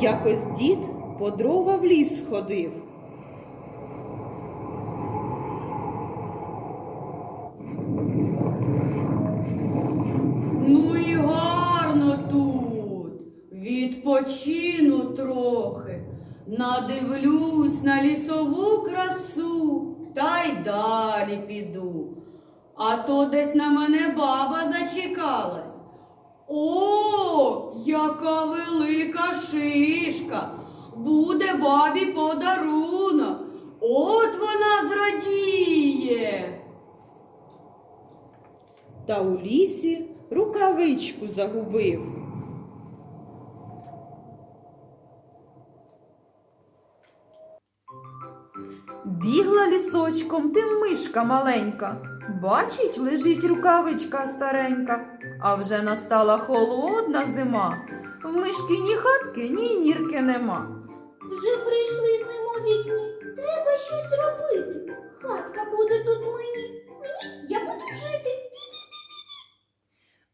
Якось дід по дрова в ліс ходив. Ну і гарно тут. Відпочину трохи. Надивлюсь на лісову красу та й далі піду. А то десь на мене баба зачекалась. О, яка велика шишка! Буде бабі подарунок. От вона зрадіє. Та у лісі рукавичку загубив. Бігла лісочком тим мишка маленька. Бачить, лежить рукавичка старенька, а вже настала холодна зима. В мишки ні хатки, ні нірки нема. Вже прийшли зимові дні. Треба щось робити. Хатка буде тут мені. Мені я буду жити.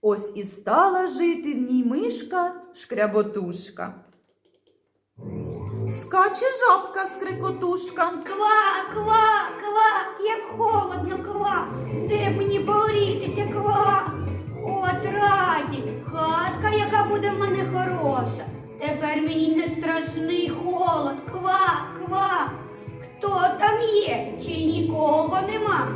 Ось і стала жити в ній мишка шкряботушка. Скаче жабка скрикотушка. Ква, ква, ква, як холодно ква. Де мені погрітися ква? От радість, хатка, яка буде в мене хороша. Тепер мені не страшний холод. Ква, ква. Хто там є? Чи нікого нема?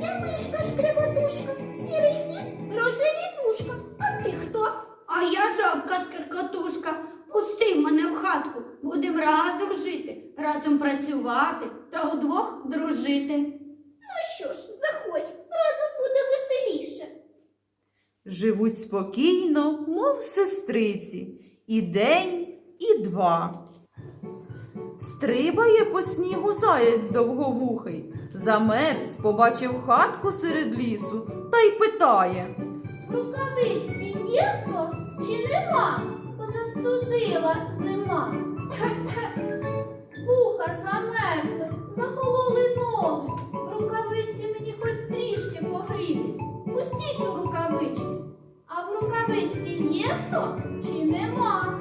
Я мишка шкреботушка, сірий хвіст, рожеві вушка. А ти хто? А я жабка скрикотушка. Пусти мене в хатку. Будем разом жити, разом працювати та удвох дружити. Ну що ж, заходь, разом буде веселіше. Живуть спокійно, мов сестриці, і день, і два. Стрибає по снігу заєць довговухий, замерз, побачив хатку серед лісу та й питає. Є хто чи нема? Позастудила зима. Вуха замерзли, А в рукавиці є хто чи нема?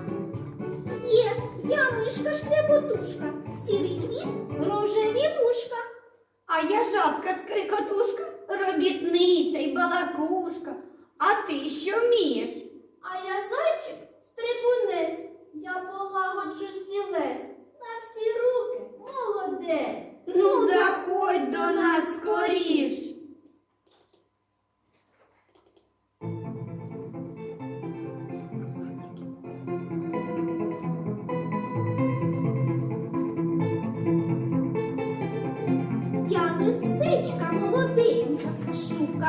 Є, я мишка шкряботушка, сірий хвіст, рожеві вушка. А я жабка скрикотушка, робітниця й балакушка. А ти що вмієш? А я зайчик стрибунець, я полагоджу стілець.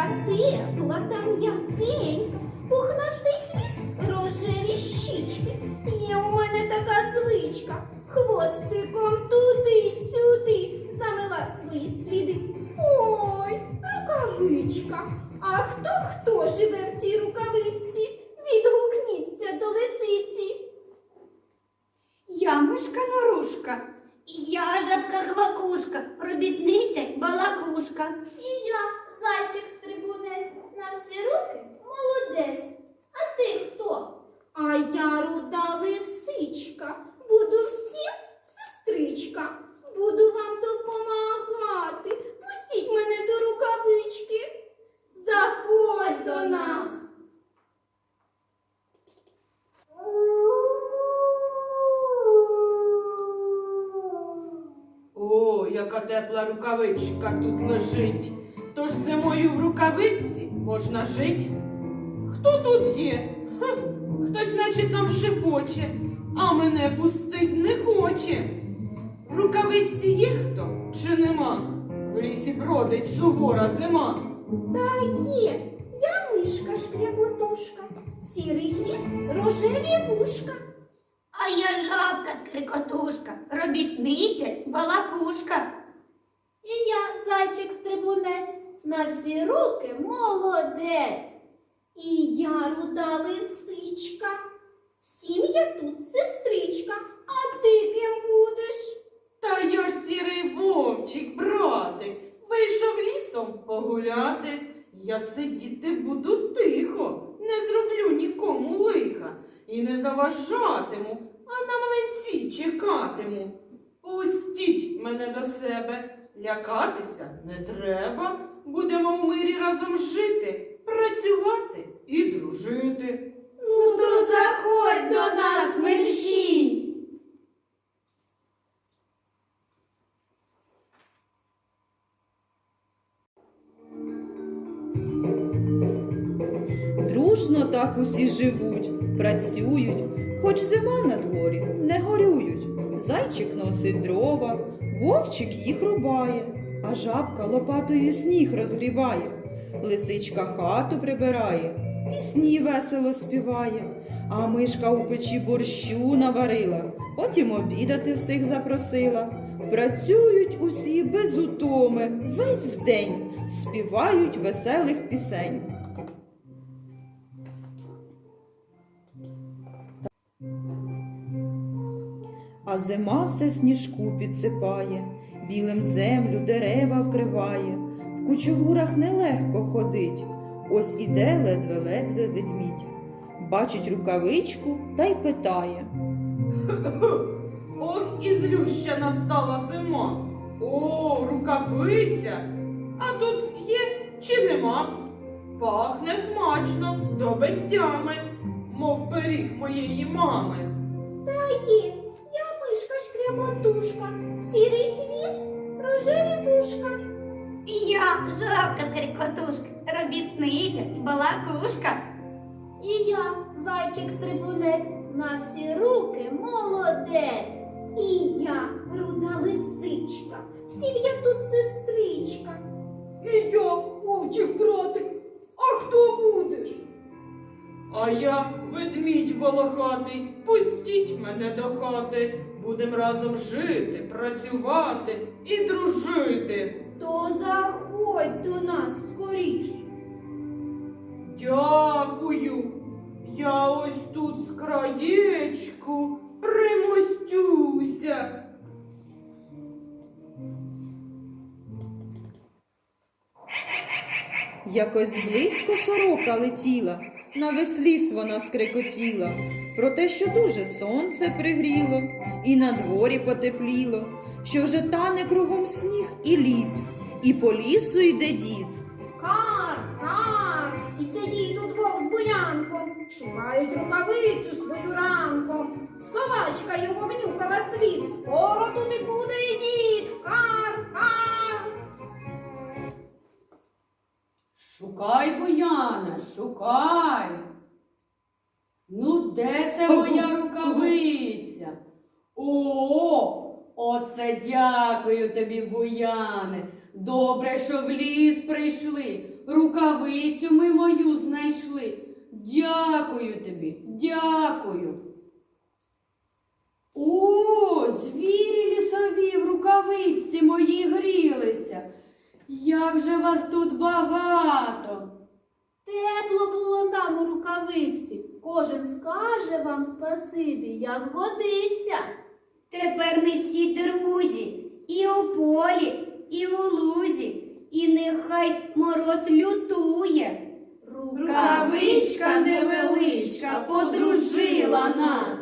Тепла та м'якенька, пухнастий хвіст, рожеві щічки. Є у мене така звичка, хвостиком туди-сюди замила свої сліди. Ой, рукавичка. А хто хто живе в цій рукавиці? Відгукніться до лисиці. Я мишка норушка. Я жабка квакушка, робітниця й балакушка. І я зайчик стрибунець, на всі руки молодець. А ти хто? А я руда лисичка, буду всім сестричка. Буду вам допомагати. Пустіть мене до рукавички. Заходь до нас. О, яка тепла рукавичка тут лежить. Тож зимою в рукавичці можна жить. Хто тут є? Ха, хтось, наче там шепоче, а мене пустить не хоче. В рукавичці є хто чи нема? В лісі бродить сувора зима. Та є, я мишка шкряботушка, сірий хвіст, рожеві вушка. А я жабка скрикотушка, робітниця, балакушка. І я зайчик стрибунець, на всі руки молодець. І я руда лисичка, всім я тут сестричка, а ти ким будеш? Та я ж сірий вовчик, братик, вийшов лісом погуляти. Я сидіти буду тихо, не зроблю нікому лиха і не заважатиму, а на млинці чекатиму. Пустіть мене до себе. Лякатися не треба. Будемо в мирі разом жити, працювати і дружити. Ну то заходь до нас, мерщій. Дружно так усі живуть, працюють, хоч зима на дворі не горюють. Зайчик носить дрова, вовчик їх рубає, а жабка лопатою сніг розгрібає. Лисичка хату прибирає, пісні весело співає, а мишка у печі борщу наварила, потім обідати всіх запросила. Працюють усі без утоми весь день, співають веселих пісень. А зима все сніжку підсипає, білим землю дерева вкриває, в кучугурах нелегко ходить, ось іде ледве-ледве ведмідь. Бачить рукавичку та й питає. Ох, і злюща настала зима. О, рукавиця. А тут є чи нема? Пахне смачно, до безтями, мов пиріг моєї мами. Є, я мишка шкряботушка, сірий хвіст, рожеві вушка. І я жабка скрикотушка, робітниця і балакушка. І я, зайчик стрибунець, на всі руки молодець. І я руда лисичка, всім я тут сестричка. І я, вовчик братик, а хто будеш? А я ведмідь волохатий, пустіть мене до хати, будем разом жити, працювати і дружити. То заходь до нас скоріш. Дякую. Я ось тут з краєчку примостюся. Якось близько сорока летіла, на весь ліс вона скрикотіла, про те, що дуже сонце пригріло, і на дворі потепліло, що вже тане кругом сніг і лід, і по лісу йде дід. Кар, кар, і тоді удвох з буянком шукають рукавицю свою ранком. Совачка його внюхала слід, скоро тут і буде і дід. Кар, кар. Шукай, Бояне, шукай. Ну, де це моя рукавиця? О, оце дякую тобі, Бояне. Добре, що в ліс прийшли. Рукавицю ми мою знайшли. Дякую тобі, дякую. О, звірі лісові в рукавичці моїй грілися. Як же вас тут багато. Тепло було там у рукавичці. Кожен скаже вам спасибі, як годиться. Тепер ми всі друзі, і у полі, і у лузі, і нехай мороз лютує. Рукавичка невеличка подружила нас.